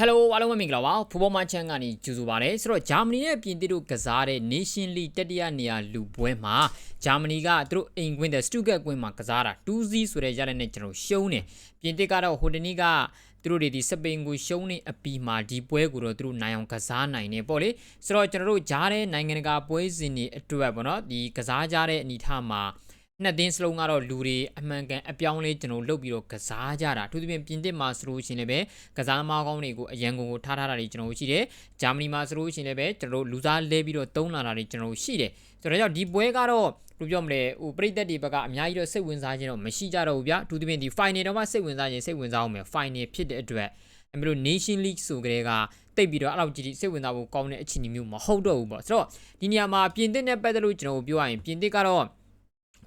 Hello အားလုံးပဲမင်္ဂလာပါဖူဘောမချန်ကနေကြိုဆိုပါရစေဆိုတော့ဂျာမနီနဲ့ပြင်သစ်တို့ကစားတဲ့ Nation League တတိယနေရာလူပွဲမှာဂျာမနီကသူတို့အိမ်ကွင်းတဲ့ Stuttgart ကွင်းမှာကစားတာ2-0ဆိုတဲ့ရတဲ့နဲ့ကျွန်တော်ရှုံးတယ်ပြင်သစ်ကတော့ဟိုတနေ့ကသူတို့တွေဒီစပိန်ကိုရှုံးနေအပီမှာဒီပွဲကိုတော့သူတို့နိုင်အောင်ကစားနိုင်နေပေါ့လေဆိုတော့ကျွန်တော်တို့ကြားတဲ့နိုင်ငံတကာပွဲစဉ်တွေအတွက်ပေါ့နော်ဒီကစားကြတဲ့အနေအထားမှာ နှစ်သင်းစလုံးကတော့လူတွေအမှန်ကန်အပြောင်းလဲကျွန်တော်လုပ်ပြီးတော့ကစားကြတာအထူးသဖြင့်ပြင်သစ်မှာဆိုလို့ရှိရင်လည်းပဲကစားမားကောင်းတွေကိုအရန်ကုန်ကိုထားထားတာတွေကျွန်တော်တို့ရှိတယ်ဂျာမနီမှာဆိုလို့ရှိရင်လည်းပဲကျွန်တော်တို့လူစားလဲပြီးတော့တုံးလာတာတွေကျွန်တော်တို့ရှိတယ်ဆိုတော့ကြောင့်ဒီပွဲကတော့ဘယ်လိုပြောမလဲဟိုပြည်သက်တွေဘက်ကအများကြီးတော့စိတ်ဝင်စားခြင်းတော့မရှိကြတော့ဘူးဗျာအထူးသဖြင့်ဒီ final တော့မှစိတ်ဝင်စားခြင်းစိတ်ဝင်စားအောင်မယ် final ဖြစ်တဲ့အတွက်အမေတို့ Nation League ဆိုကြတဲ့ကတိတ်ပြီးတော့အဲ့လောက်ကြီးစိတ်ဝင်စားဖို့ကောင်းတဲ့အခြေအနေမျိုးမဟုတ်တော့ဘူးပေါ့ဆိုတော့ဒီနေရာမှာပြင်သစ်နဲ့ပတ်သက်လို့ကျွန်တော်ပြောရရင်ပြင်သစ်ကတော့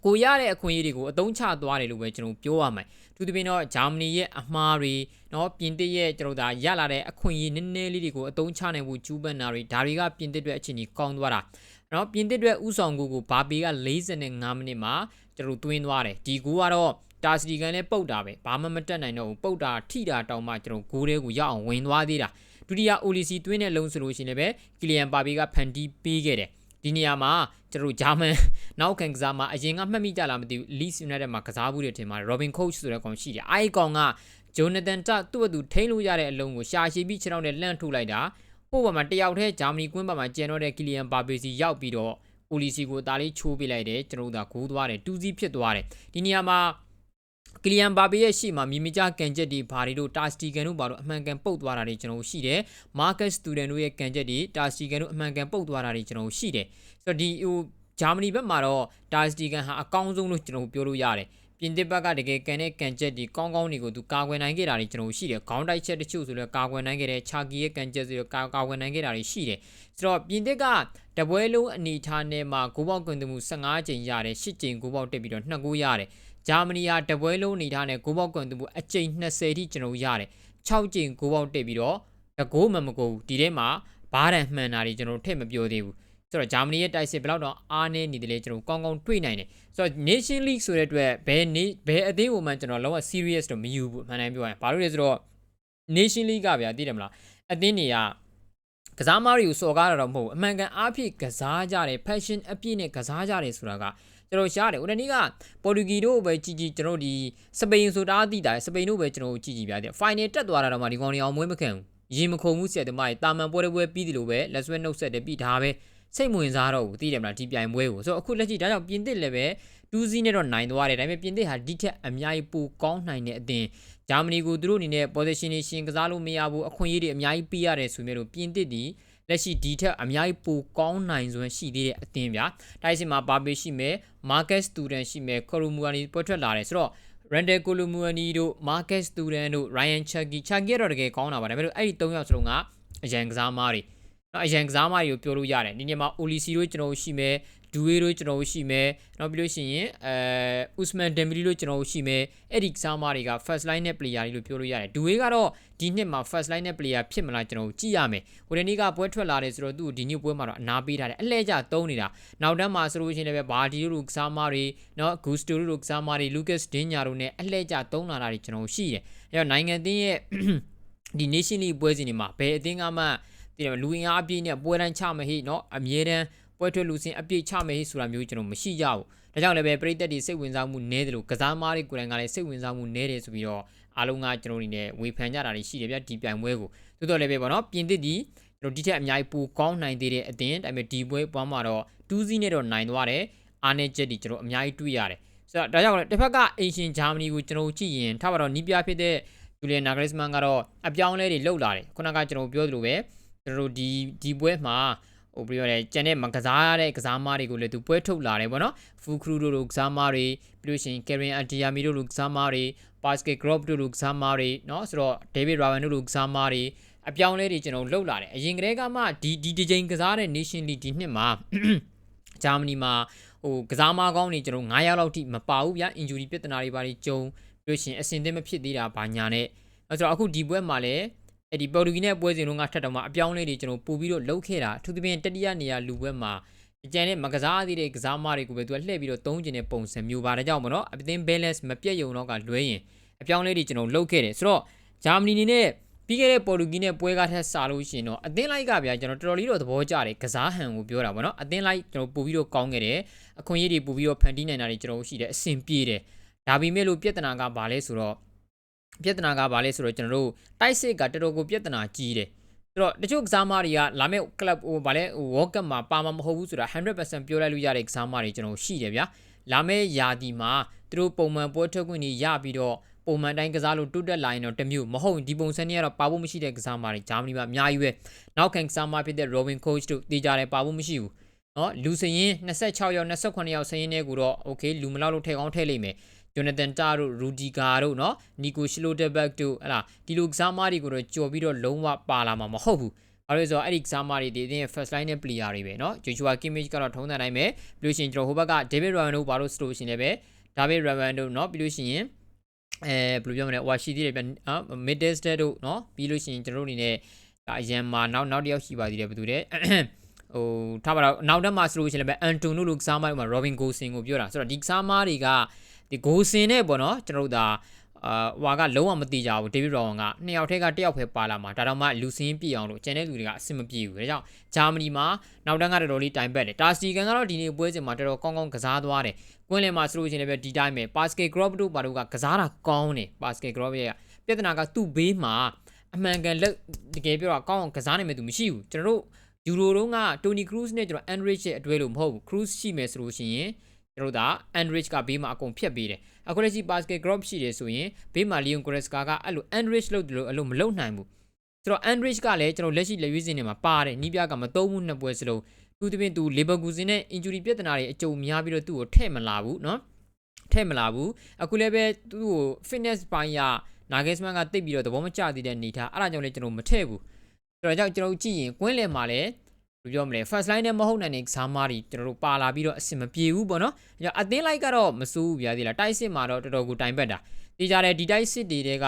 ကိုရတဲ့အခွင့်အရေးတွေကိုအသုံးချသွားတယ်လို့ပဲကျွန်တော်ပြောရမယ်။သူတပင်းတော့ဂျာမနီရဲ့အမှားတွေနော်ပြင်သစ်ရဲ့ကျွန်တော်ဒါရလာတဲ့အခွင့်အရေးနည်းနည်းလေးတွေကိုအသုံးချနိုင်ဖို့ကျူးပန်းတာတွေဒါတွေကပြင်သစ်အတွက်အခြေအနေကောင်းသွားတာ။နော်ပြင်သစ်အတွက်ဥဆောင်ကိုကိုဘာပေက45မိနစ်မှာကျွန်တော်တွင်းသွားတယ်။ဒီကူကတော့တာစတီကန်လည်းပုတ်တာပဲဘာမှမတက်နိုင်တော့ဘူးပုတ်တာထိတာတောင်မှကျွန်တော်ဂိုးတွေကိုရအောင်ဝင်သွားသေးတာဒုတိယအိုလီစီတွင်းတဲ့လုံးဆိုလို့ရှိရင်လည်းပဲကီလီယန်ပါဘေကဖန်တီးပေးခဲ့တယ် ဒီနေရာမှာကျွန်တော်ဂျာမန်နောက်ခံကစားမှာအရင်ကမှတ်မိကြလားမသိဘူး Leeds United မှာကစားဘူးတဲ့ထင်ပါတယ် Robin Coach ဆိုတဲ့ကောင်ရှိတယ်အဲဒီကောင်က Jonathan တသူ့အတူထိန်းလို့ရတဲ့အလုံးကိုရှာရှည်ပြီးခြေထောက်နဲ့လန့်ထုတ်လိုက်တာဟိုဘက်မှာတယောက်တည်းဂျာမနီကွင်းဘက်မှာကျန်တော့တဲ့ Kylian Mbappe စီရောက်ပြီးတော့ Olisi ကိုတားလေးချိုးပေးလိုက်တယ်ကျွန်တော်တို့ကဂိုးသွားတယ်2စီးဖြစ်သွားတယ်ဒီနေရာမှာ ကလီယန်ဘာဘေရဲ့ရှေ့မှာမြင်မြကြကန်ချက်တွေဘာတွေတို့တာစတီကန်တို့ဘာတို့အမှန်ကန်ပုတ်သွားတာတွေကျွန်တော်ရှိတယ်မာကတ်စတူဒန်တို့ရဲ့ကန်ချက်တွေတာစတီကန်တို့အမှန်ကန်ပုတ်သွားတာတွေကျွန်တော်ရှိတယ်ဆိုတော့ဒီဟိုဂျာမနီဘက်မှာတော့တာစတီကန်ဟာအကောင်းဆုံးလို့ကျွန်တော်ပြောလို့ရတယ်ပြင်သစ်ဘက်ကတကယ်ကန်တဲ့ကန်ချက်ဒီကောင်းကောင်းတွေကိုသူကာကွယ်နိုင်ခဲ့တာတွေကျွန်တော်ရှိတယ်ခေါင်းတိုက်ချက်တချို့ဆိုလည်းကာကွယ်နိုင်ခဲ့တယ်ချာကီရဲ့ကန်ချက်ဆိုတော့ကာကွယ်နိုင်ခဲ့တာတွေရှိတယ်ဆိုတော့ပြင်သစ်ကတပွဲလုံးအနေထားနဲ့မှာဂိုးပေါက်ကွန်တမှု15ချိန်ရတယ်10ချိန်ဂိုးပေါက်တက်ပြီးတော့2ဂိုးရတယ် ဂျာမနီဟာတပွဲလုံးအနေထားနဲ့ဂိုးပေါက်ကွန်တမှုအချိန်20ထိကျွန်တော်ရတယ်6ချိန်ဂိုးပေါက်တက်ပြီးတော့တကိုးမှမကိုဘူးဒီထဲမှာဘားရန်မှန်တာတွေကျွန်တော်ထည့်မပြောသေးဘူးဆိုတော့ဂျာမနီရဲ့တိုက်စစ်ဘယ်တော့တော့အားနေနေတယ်လေကျွန်တော်ကောင်းကောင်းတွေ့နိုင်တယ်ဆိုတော့ Nation League ဆိုတဲ့အတွက်ဘယ်နေဘယ်အသင်းကိုမှကျွန်တော်လုံးဝ serious တော့မယူဘူးမှန်တိုင်းပြောရင်ဘာလို့လဲဆိုတော့ Nation League ကဗျာသိတယ်မလားအသင်းတွေကကစားမားတွေကိုစော်ကားတာတော့မဟုတ်ဘူးအမှန်ကန်အားဖြင့်ကစားကြတယ် passion အပြည့်နဲ့ကစားကြတယ်ဆိုတာက ကျွန်တော်ရှားတယ်ဦးတနေ့ကပေါ်တူဂီတို့ပဲကြည်ကြည်ကျွန်တော်ဒီစပိန်ဆိုတာသိတာစပိန်တို့ပဲကျွန်တော်ကြည်ကြည်ပြတယ် final တက်သွားတာတော့မှဒီကောင်တွေအောင်မွေးမခံဘူးရင်မခုန်မှုဆက်တယ်မကြီးတာမန်ပွဲတွေပွဲပြီးတယ်လို့ပဲလက်ဆွဲနှုတ်ဆက်တယ်ပြီးဒါပဲစိတ်ဝင်စားတော့ဘူးသိတယ်မလားဒီပြိုင်ပွဲကိုဆိုတော့အခုလက်ရှိဒါကြောင့်ပြင်သစ်လည်းပဲတူးစီးနဲ့တော့နိုင်သွားတယ်ဒါပေမဲ့ပြင်သစ်ဟာဒီထက်အများကြီးပိုကောင်းနိုင်တဲ့အတင်ဂျာမနီကိုသူတို့အနေနဲ့ position ရှင်ကစားလို့မရဘူးအခွင့်အရေးတွေအများကြီးပေးရတယ်ဆိုမြဲလို့ပြင်သစ်ဒီ လက်ရှိဒီထက်အများကြီးပိုကောင်းနိုင်စွမ်းရှိသေးတဲ့အသင်းဗျာတိုက်စစ်မှာဘာပေရှိမယ် market student ရှိမယ် korumuani ပွဲထွက်လာတယ်ဆိုတော့ Randall Colomwani တို့ Marcus Student တို့ Ryan Chucky Chucky ကတော့တကယ်ကောင်းတာပါဒါပေမဲ့အဲ့ဒီ၃ယောက်စလုံးကအရန်ကစားမားတွေနော်အရန်ကစားမားတွေကိုပြောလို့ရတယ်ဒီနေ့မှာ Olisi တို့ကျွန်တော်ရှိမယ် ဒူဝေတို့ကျွန်တော်တို့ရှိမယ်နောက်ပြီးလို့ရှိရင်အဲဥစမန်ဒမ်ဘလီတို့ကျွန်တော်တို့ရှိမယ်အဲ့ဒီကစားမတွေက first line နဲ့ player တွေလို့ပြောလို့ရတယ်ဒူဝေကတော့ဒီနှစ်မှာ first line နဲ့ player ဖြစ်မလားကျွန်တော်တို့ကြည့်ရမယ်ဟိုတနေ့ကပွဲထွက်လာတယ်ဆိုတော့သူ့ဒီညပွဲမှာတော့အနာပေးထားတယ်အလှဲကျသုံးနေတာနောက်တန်းမှာဆိုလို့ရှိရင်လည်းဘာဒီတို့လူကစားမတွေနော်ဂူစတိုတို့ကစားမတွေလူကတ်ဒင်းညာတို့နဲ့အလှဲကျသုံးလာတာတွေကျွန်တော်တို့ရှိတယ်အဲ့တော့နိုင်ငံအသင်းရဲ့ဒီ nation league ပွဲစဉ်တွေမှာဘယ်အသင်းကမှဒီလူအင်အားအပြည့်နဲ့ပွဲတန်းချမဟိနော်အမြဲတမ်း ပွဲထွက်လူစင်အပြည့်ချမယ်ဆိုတာမျိုးကျွန်တော်မရှိကြဘူး။ဒါကြောင့်လည်းပဲပြည်သက်တွေစိတ်ဝင်စားမှုနည်းတယ်လို့ကစားမားတွေကိုယ်တိုင်ကလည်းစိတ်ဝင်စားမှုနည်းတယ်ဆိုပြီးတော့အားလုံးကကျွန်တော်တို့နေဝေဖန်ကြတာတွေရှိတယ်ဗျဒီပြိုင်ပွဲကိုသို့တော်လည်းပဲပေါ့နော်ပြင်သစ်ဒီကျွန်တော်ဒီထက်အများကြီးပိုကောင်းနိုင်သေးတဲ့အတင်းဒါပေမဲ့ဒီပွဲပွားမှာတော့တူးစီးနဲ့တော့နိုင်သွားတယ်အားနေချက်ဒီကျွန်တော်အများကြီးတွေ့ရတယ်ဆိုတော့ဒါကြောင့်လည်းတစ်ဖက်ကအိမ်ရှင်ဂျာမနီကိုကျွန်တော်ကြည့်ရင်ထားပါတော့နီးပြဖြစ်တဲ့ဂျူလီယန်နာဂရက်စမန်ကတော့အပြောင်းလဲတွေလှုပ်လာတယ်ခုနကကျွန်တော်ပြောသလိုပဲကျွန်တော်ဒီဒီပွဲမှာ ဟိုပြီးတော့လည်းကျန်တဲ့မကစားရတဲ့ကစားမတွေကိုလည်းသူပွဲထုတ်လာတယ်ပေါ့နော်ဖူခရူတို့လိုကစားမတွေပြီးလို့ရှိရင်ကယ်ရင်အဒီယာမီတို့လိုကစားမတွေပါစကက်ဂရော့တို့လိုကစားမတွေနော်ဆိုတော့ဒေးဗစ်ရာဗန်တို့လိုကစားမတွေအပြောင်းလဲတွေကျွန်တော်လှုပ်လာတယ်အရင်ကတည်းကမှဒီဒီဒီချိန်ကစားတဲ့ Nation League ဒီနှစ်မှာဂျာမနီမှာဟိုကစားမကောင်းတွေကျွန်တော်9ရောက်လောက်ထိမပါဘူးဗျာ injury ပြဿနာတွေဘာတွေကြုံပြီးလို့ရှိရင်အဆင်သင့်မဖြစ်သေးတာဘာညာနဲ့ဆိုတော့အခုဒီပွဲမှာလည်း အဲ့ဒီပေါ်တူဂီနဲ့ပွဲစဉ်လုံးကထပ်တော့မှအပြောင်းလဲတွေကျွန်တော်ပို့ပြီးတော့လှုပ်ခဲ့တာအထူးသဖြင့်တတိယနေရာလူပွဲမှာအကျန်တဲ့မကစားသေးတဲ့ကစားမတွေကိုပဲသူကလှည့်ပြီးတော့သုံးကျင်တဲ့ပုံစံမျိုးပါဒါကြောင့်မနော်အပင်း balance မပြတ်ယုံတော့ကလွဲရင်အပြောင်းလဲတွေကျွန်တော်လှုပ်ခဲ့တယ်ဆိုတော့ဂျာမနီနေနဲ့ပြီးခဲ့တဲ့ပေါ်တူဂီနဲ့ပွဲကားထက်စားလို့ရှိရင်တော့အသင်းလိုက်ကဗျာကျွန်တော်တော်တော်လေးတော့သဘောကျတယ်ကစားဟန်ကိုပြောတာဗောနော်အသင်းလိုက်ကျွန်တော်ပို့ပြီးတော့ကောင်းခဲ့တယ်အခွင့်အရေးတွေပို့ပြီးတော့ဖန်တီးနိုင်တာတွေကျွန်တော်တို့ရှိတယ်အဆင်ပြေတယ်ဒါပေမဲ့လို့ပြဿနာကဘာလဲဆိုတော့ ပြဿနာကဘာလဲဆိုတော့ကျွန်တော်တို့တိုက်စစ်ကတော်တော်ကိုပြဿနာကြီးတယ်ဆိုတော့တချို့ကစားမတွေကလာမဲ့ club ဟိုဗာလဲဟို World Cup မှာပါမှာမဟုတ်ဘူးဆိုတာ100%ပြောလိုက်လို့ရတဲ့ကစားမတွေကျွန်တော်ရှိတယ်ဗျာလာမဲ့ယာဒီမှာသူတို့ပုံမှန်ပွဲထွက်ခွင့်တွေရပြီးတော့ပုံမှန်တိုင်းကစားလို့တိုးတက်လာရင်တော့တစ်မျိုးမဟုတ်ဒီပုံစံနဲ့ကတော့ပါဖို့မရှိတဲ့ကစားမတွေဂျာမနီမှာအများကြီးပဲနောက်ခံကစားမဖြစ်တဲ့ Robin Coach တို့တေးကြတယ်ပါဖို့မရှိဘူးနော်လူစရင်26ယောက်28ယောက်စရင်နဲ့ကိုတော့ okay လူမလောက်လို့ထည့်ကောင်းထည့်လိုက်မယ် Jonathan Tah တို့ Rudiger တို့เนาะ Nico Schlotterbeck တို့ဟလာဒီလိုကစားမတွေကိုတော့ကြော်ပြီးတော့လုံးဝပါလာမှာမဟုတ်ဘူးဘာလို့လဲဆိုတော့အဲ့ဒီကစားမတွေဒီအင်းရဲ့ first line နဲ့ player တွေပဲเนาะ Joshua Kimmich ကတော့ထုံးတဲ့တိုင်းပဲပြီးလို့ရှိရင်ကျွန်တော်ဟိုဘက်က David Ryan တို့ဘာလို့ဆိုလို့ရှိရင်လည်းပဲ David Ryan တို့เนาะပြီးလို့ရှိရင်အဲဘယ်လိုပြောမလဲဟိုရှိသေးတယ်ဗျအာ Middlesbrough တို့เนาะပြီးလို့ရှိရင်ကျွန်တော်တို့အနေနဲ့အရန်မှာနောက်နောက်တစ်ယောက်ရှိပါသေးတယ်ဘယ်သူလဲဟိုထားပါတော့နောက်တက်မှာဆိုလို့ရှိရင်လည်းပဲအန်တိုနိုလိုကစားမတွေမှာ Robin Gosling ကိုပြောတာဆိုတော့ဒီကစားမတွေက ဒီ Gosling နဲ့ပေါ့နော်ကျွန်တော်တို့ဒါအာဟွာကလုံးဝမတိကြဘူးဒေးဗစ်ရောင်ကနှစ်ယောက်ထဲကတစ်ယောက်ပဲပါလာမှာဒါတော့မှလူစင်းပြည့်အောင်လို့ကျန်တဲ့လူတွေကအဆင်မပြေဘူးဒါကြောင့်ဂျာမနီမှာနောက်တန်းကတော်တော်လေးတိုင်ပတ်တယ်တာစတီကန်ကတော့ဒီနေ့ပွဲစဉ်မှာတော်တော်ကောင်းကောင်းကစားသွားတယ်ကွင်းလယ်မှာဆိုလို့ရှိရင်လည်းဒီတိုင်းပဲပါစကေဂရော့တို့ဘာတို့ကကစားတာကောင်းတယ်ပါစကေဂရော့ရဲ့ပြဿနာကသူ့ဘေးမှာအမှန်ကန်လက်တကယ်ပြောတာကောင်းအောင်ကစားနိုင်မယ်သူမရှိဘူးကျွန်တော်တို့ယူရိုတုန်းကတိုနီခရူးစ်နဲ့ကျွန်တော်အန်ရစ်ရဲ့အတွဲလို့မဟုတ်ဘူးခရူးစ်ရှိမယ်ဆိုလို့ရှိရင် ကျွန်တော်တို့ကအန်ရစ်ကဘေးမှာအကုန်ဖြတ်ပေးတယ်အခုလက်ရှိ basket drop ရှိတယ်ဆိုရင်ဘေးမှာ Leon Goretzka ကအဲ့လို enrich လုပ်တယ်လို့အဲ့လိုမလုပ်နိုင်ဘူးဆိုတော့ enrich ကလည်းကျွန်တော်လက်ရှိလက်ရွေးစင်းတွေမှာပါတယ်နီးပြကမသုံးဘူးနှစ်ပွဲစလုံးသူတပင်သူ Leverkusen နဲ့ injury ပြဿနာတွေအကြုံများပြီးတော့သူ့ကိုထည့်မလာဘူးเนาะထည့်မလာဘူးအခုလည်းပဲသူ့ကို fitness ပိုင်းရ Nagelsmann ကတိတ်ပြီးတော့သဘောမကျသေးတဲ့အနေထားအဲ့ဒါကြောင့်လည်းကျွန်တော်မထည့်ဘူးဆိုတော့ကြောင့်ကျွန်တော်ကြည့်ရင်ကွင်းလယ်မှာလည်း ဘယ်ပြောမလဲ first line နဲ့မဟုတ်နိုင်တဲ့ကစားမားတွေကျွန်တော်တို့ပါလာပြီးတော့အဆင်မပြေဘူးပေါ့နော်။အဲအသင်းလိုက်ကတော့မစိုးဘူးဗျာဒီလားတိုက်စစ်မှာတော့တော်တော်ကိုတိုင်ပတ်တာ။ဒီကြတဲ့ဒီတိုက်စစ်တွေက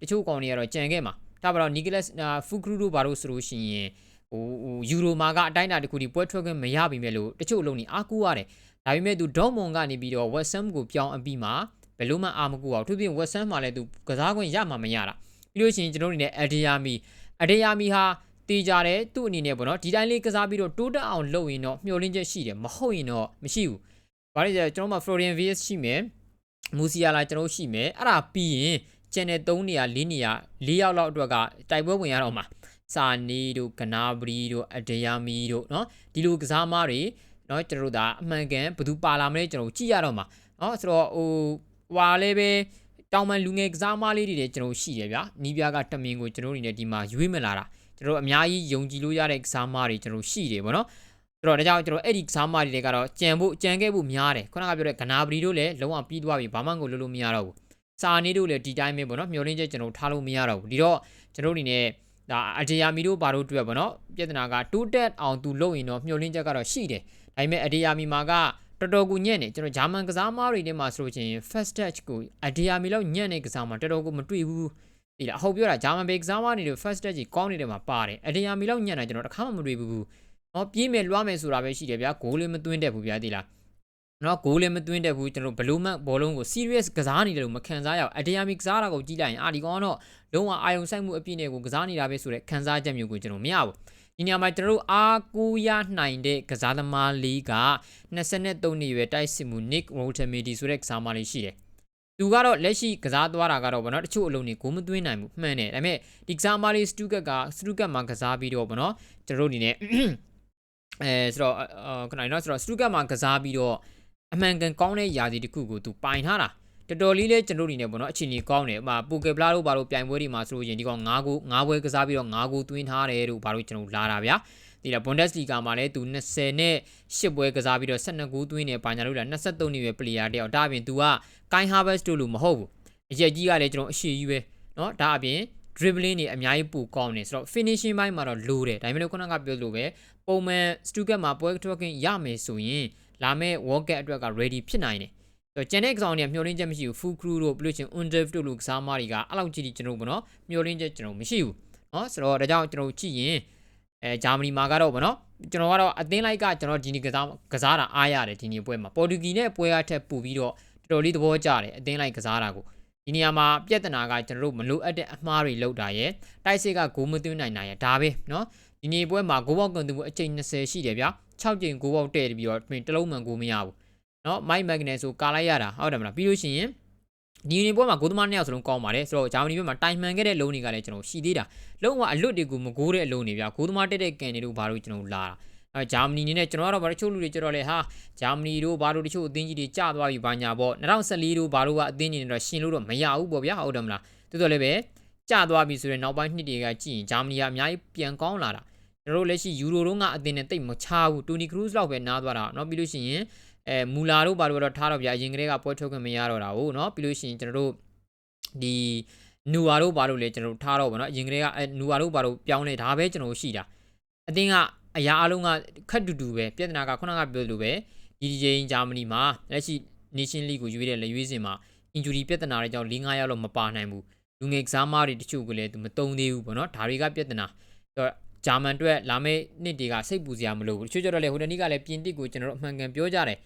တချို့ကောင်တွေကတော့ကြံခဲ့မှာ။ဒါပါတော့နီကလတ်ဖူခရူတို့ဘာလို့ဆိုလို့ရှိရင်ဟိုဟိုယူရိုမာကအတိုင်းအတာတစ်ခုဒီပွဲထွက်ခွင့်မရပြီမဲ့လို့တချို့အလုံးကြီးအားကိုးရတယ်။ဒါပေမဲ့သူဒေါမွန်ကနေပြီးတော့ West Ham ကိုပြောင်းအပြီးမှာဘယ်လို့မှအားမကူအောင်သူပြင် West Ham မှာလည်းသူကစားခွင့်ရမှာမရတာ။ပြီးလို့ရှိရင်ကျွန်တော်တို့နေအဒီယာမီအဒီယာမီဟာ တေးကြတယ်သူ့အနေနဲ့ပေါ့နော်ဒီတိုင်းလေးကစားပြီးတော့တိုးတက်အောင်လုပ်ရင်တော့မျှော်လင့်ချက်ရှိတယ်မဟုတ်ရင်တော့မရှိဘူး။ဘာလို့လဲကျွန်တော်မှ Florian Vs ရှိမယ်မူစီယာလာကျွန်တော်ရှိမယ်အဲ့ဒါပြီးရင် channel 3နေရာ4နေရာ4ယောက်လောက်အတွက်ကတိုက်ပွဲဝင်ရတော့မှာစာနီတို့ကနာဘရီတို့အဒယာမီတို့เนาะဒီလိုကစားမားတွေเนาะကျွန်တော်တို့ဒါအမှန်ကန်ဘယ်သူပါလာမလဲကျွန်တော်ကြည့်ရတော့မှာเนาะဆိုတော့ဟိုဟွာလေးပဲတောင်ပန်လူငယ်ကစားမားလေးတွေလည်းကျွန်တော်ရှိတယ်ဗျာနီးပြားကတမင်ကိုကျွန်တော်တို့နေဒီမှာရွေးမလာတာ ကျွန်တော်အများကြီးယုံကြည်လို့ရတဲ့ကစားမားတွေကျွန်တော်ရှိတယ်ဗောနော်ဆိုတော့ဒါကြောင့်ကျွန်တော်အဲ့ဒီကစားမားတွေကတော့ကြံဖို့ကြံခဲ့ဖို့များတယ်ခုနကပြောတဲ့ဂနာဘရီတို့လည်းလုံးဝပြီးသွားပြီဘာမှကိုလုပ်လို့မရတော့ဘူးစာနေတို့လည်းဒီတိုင်းပဲဗောနော်မျောလင်းချက်ကျွန်တော်ထားလို့မရတော့ဘူးဒီတော့ကျွန်တော်အနေနဲ့ဒါအဂျီယာမီတို့ဘာတို့တွေ့ဗောနော်ပြဿနာကတိုးတက်အောင်သူလုပ်ရင်တော့မျောလင်းချက်ကတော့ရှိတယ်ဒါပေမဲ့အဂျီယာမီမှာကတော်တော်ကိုညံ့နေကျွန်တော်ဂျာမန်ကစားမားတွေထဲမှာဆိုလို့ချင်း first touch ကိုအဒီယာမီလောက်ညံ့နေကစားမှာတော်တော်ကိုမတွေ့ဘူး ဒီလားအဟုတ်ပြောတာဂျာမန်ဘေကစားမားတွေ first touch ကြီးကောင်းနေတယ်မှာပါတယ်အဒီယာမီလောက်ညံ့နေကျွန်တော်တစ်ခါမှမတွေ့ဘူး။ဟောပြေးမယ်လွှားမယ်ဆိုတာပဲရှိတယ်ဗျာဂိုးလေးမသွင်းတတ်ဘူးဗျာဒီလား။နော်ဂိုးလည်းမသွင်းတတ်ဘူးကျွန်တော်ဘလူးမတ်ဘောလုံးကို serious ကစားနေတယ်လို့မခံစားရအောင်အဒီယာမီကစားတာကိုကြည့်လိုက်ရင်အာဒီကောင်ကတော့လုံးဝအာယုံဆိုင်မှုအပြည့်နဲ့ကိုကစားနေတာပဲဆိုတဲ့ခံစားချက်မျိုးကိုကျွန်တော်မရဘူး။ဒီနေရာမှာကျွန်တော်တို့အားကိုးရနိုင်တဲ့ကစားသမားလေးက23နှစ်ရွယ်တိုက်စစ်မှု Nick Rotamedi ဆိုတဲ့ကစားသမားလေးရှိတယ်။ သူကတော့လက်ရှိကစားသွားတာကတော့ဗောနော်တချို့အလုံးတွေကိုမသွင်းနိုင်ဘူးမှန်တယ်ဒါပေမဲ့ဒီကစားသမားလေးစတူကတ်ကစတူကတ်မှာကစားပြီးတော့ဗောနော်ကျွန်တော်တို့အနေနဲ့အဲဆိုတော့ခဏနော်ဆိုတော့စတူကတ်မှာကစားပြီးတော့အမှန်ကန်ကောင်းတဲ့ယာစီတစ်ခုကိုသူပိုင်ထားတာ တော်တော်လေးလဲကျွန်တော်တို့အနေနဲ့ပေါ့နော်အချိန်ကြီးကောင်းတယ်။ဟာပိုကေပလာတို့ဘာလို့ပြိုင်ပွဲတွေမှာဆိုလို့ရင်ဒီကောင်၅ကို၅ပွဲကစားပြီးတော့၅ကိုသွင်းထားတယ်တို့ဘာလို့ကျွန်တော်လာတာဗျာ။ဒီလား Bundesliga မှာလည်းသူ20နဲ့10ပွဲကစားပြီးတော့12ဂိုးသွင်းနေပါညာလို့လား23နှစ်ပဲ player တယောက်ဒါအပြင်သူက Kai Havertz တို့လိုမဟုတ်ဘူး။အရက်ကြီးကလည်းကျွန်တော်အရှိကြီးပဲ။နော်ဒါအပြင် dribbling တွေအများကြီးပိုကောင်းတယ်ဆိုတော့ finishing ဘိုင်းမှာတော့လိုတယ်ဒါပေမဲ့လို့ခုနကပြောလိုပဲပုံမှန် Stuttgart မှာပွဲ tracking ရမယ်ဆိုရင်လာမယ့် World Cup အတွက်က ready ဖြစ်နိုင်တယ် တော့ကျန်တဲ့ကစားတွေကမျောလင်းချက်မရှိဘူးဖူခရူတို့ပြီးလို့ချင်း Undev တို့လိုကစားမားတွေကအဲ့လောက်ကြည့်ကြည့်ကျွန်တော်ပေါ့နော်မျောလင်းချက်ကျွန်တော်မရှိဘူးเนาะဆိုတော့ဒါကြောင့်ကျွန်တော်ကြည့်ရင်အဲဂျာမနီမှာကတော့ဗောနော်ကျွန်တော်ကတော့အသင်းလိုက်ကကျွန်တော်ဒီနေ့ကစားကစားတာအားရတယ်ဒီနေ့ပွဲမှာပေါ်တူဂီနဲ့ပွဲကထက်ပို့ပြီးတော့တော်တော်လေးသဘောကျတယ်အသင်းလိုက်ကစားတာကို ဒီနေရာမှာပြဿနာကကျွန်တော်တို့မလိုအပ်တဲ့အမှားတွေလောက်တာရယ်တိုက်စစ်ကဂိုးမသွင်းနိုင်တာရယ်ဒါပဲเนาะဒီနေ့ပွဲမှာဂိုးပေါက်ကန်သူမှုအချိန်20ရှိတယ်ဗျာ6ချိန်ဂိုးပေါက်တဲ့ပြီးတော့တလုံးမှန်ဂိုးမရဘူး เนาะမိုက်မက်ဂနယ်ဆိုကာလိုက်ရတာဟုတ်တယ်မလားပြီးလို့ရှိရင်ဒီနေပွဲမှာဂိုးသမားနှစ်ယောက်စလုံးကောင်းပါတယ်ဆိုတော့ဂျာမနီဘက်မှာတိုင်မှန်ခဲ့တဲ့လုံးတွေကလည်းကျွန်တော်ရှိသေးတာလုံးဝအလွတ်တွေကိုမကိုးတဲ့အလုံးတွေဗျာဂိုးသမားတက်တဲ့ကန်တွေတို့ဘာလို့ကျွန်တော်လာတာအဲဂျာမနီနေနဲ့ကျွန်တော်ကတော့ဗာတချို့လူတွေကြတော့လေဟာဂျာမနီတို့ဘာလို့တချို့အသင်းကြီးတွေကြာသွားပြီဘာညာပေါ့2014တို့ဘာလို့ကအသင်းကြီးတွေတော့ရှင်လို့တော့မရဘူးပေါ့ဗျာဟုတ်တယ်မလားတိုးတော်လည်းပဲကြာသွားပြီဆိုရင်နောက်ပိုင်းနှစ်တွေကကြည့်ရင်ဂျာမနီကအများကြီးပြန်ကောင်းလာတာကျွန်တော်တို့လက်ရှိယူရိုတို့ကအသင်းနဲ့တိတ်မချဘူးတိုနီကရူးစ်လောက်ပဲနားသွားတာเนาะပြီးလို့ရှိရင် အဲမူလာတို့ဘာလို့တော့ထားတော့ဗျာအရင်ကတည်းကပွဲထုတ်ခွင့်မရတော့တာဟုတ်เนาะပြီးလို့ရှိရင်ကျွန်တော်တို့ဒီနူဝါတို့ဘာလို့လဲကျွန်တော်တို့ထားတော့ဗောနော်အရင်ကတည်းကအဲနူဝါတို့ဘာလို့ပြောင်းလဲဒါပဲကျွန်တော်တို့ရှိတာအတင်းကအရာအလုံးကခက်တူတူပဲပြဿနာကခုနကပြောလို့ပဲဒီဒီဂျင်ဂျာမနီမှာလက်ရှိ Nation League ကိုရွေးတဲ့လက်ရွေးစင်မှာ injury ပြဿနာတွေကြောင့်၄၅ရောက်လောက်မပါနိုင်ဘူးလူငယ်ကစားမတွေတချို့ကလည်းသူမတုံသေးဘူးဗောနော်ဒါတွေကပြဿနာဆိုတော့ဂျာမန်အတွက်လာမယ့်နှစ်တွေကစိတ်ပူစရာမလိုဘူးတချို့ကျတော့လေဟိုတနေ့ကလည်းပြင်တစ်ကိုကျွန်တော်တို့အမှန်ကန်ပြောကြတယ်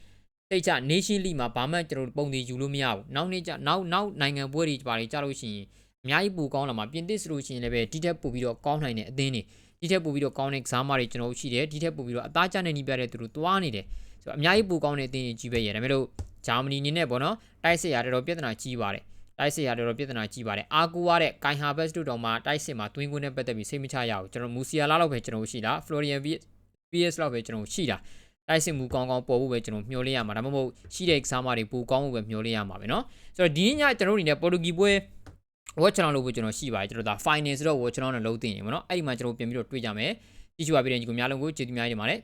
တိတ်ချ Nation League မှာဘာမှကျွန်တော်တို့ပုံသေးယူလို့မရဘူးနောက်နေ့ကျနောက်နောက်နိုင်ငံပွဲတွေပါတွေကြာလို့ရှိရင်အများကြီးပူကောင်းလာမှာပြင်တစ်ဆိုလို့ရှိရင်လည်းပဲဒီထက်ပိုပြီးတော့ကောင်းနိုင်တဲ့အသင်းတွေဒီထက်ပိုပြီးတော့ကောင်းတဲ့ကစားမတွေကျွန်တော်တို့ရှိတယ်ဒီထက်ပိုပြီးတော့အသားကျတဲ့နီးပြတဲ့သူတို့သွားနေတယ်ဆိုတော့အများကြီးပူကောင်းတဲ့အသင်းတွေကြီးပဲရဒါပေမဲ့လို့ဂျာမနီအနေနဲ့ပေါ့နော်တိုက်စစ်ရတော်တော်ပြဿနာကြီးပါတယ်တိုက်စစ်ရတော်တော်ပြဿနာကြီးပါတယ်အာကူရတဲ့ကိုင်ဟာဘက်စ်တို့တောင်မှတိုက်စစ်မှာတွင်းကွင်းနဲ့ပတ်သက်ပြီးစိတ်မချရဘူးကျွန်တော်မူစီယာလာလောက်ပဲကျွန်တော်ရှိတာဖလိုရီယန် PS လောက်ပဲကျွန်တော်ရှိတာ တိုက်စစ်မှုကောင်းကောင်းပေါ်ဖို့ပဲကျွန်တော်မျှော်လင့်ရမှာဒါမှမဟုတ်ရှိတဲ့ကစားမတွေပူကောင်းဖို့ပဲမျှော်လင့်ရမှာပဲเนาะဆိုတော့ဒီညကျွန်တော်တို့အနေနဲ့ပေါ်တူဂီပွဲ watch channel လို့ပဲကျွန်တော်ရှိပါတယ်ကျွန်တော်ဒါ final ဆိုတော့ watch channel နဲ့လုံးသိနေပါเนาะအဲ့ဒီမှာကျွန်တော်ပြန်ပြီးတော့တွေ့ကြမယ်ကြည့်ချူပါပြီးတဲ့ညီကိုများလုံးကိုကျေးဇူးများတင်ပါတယ်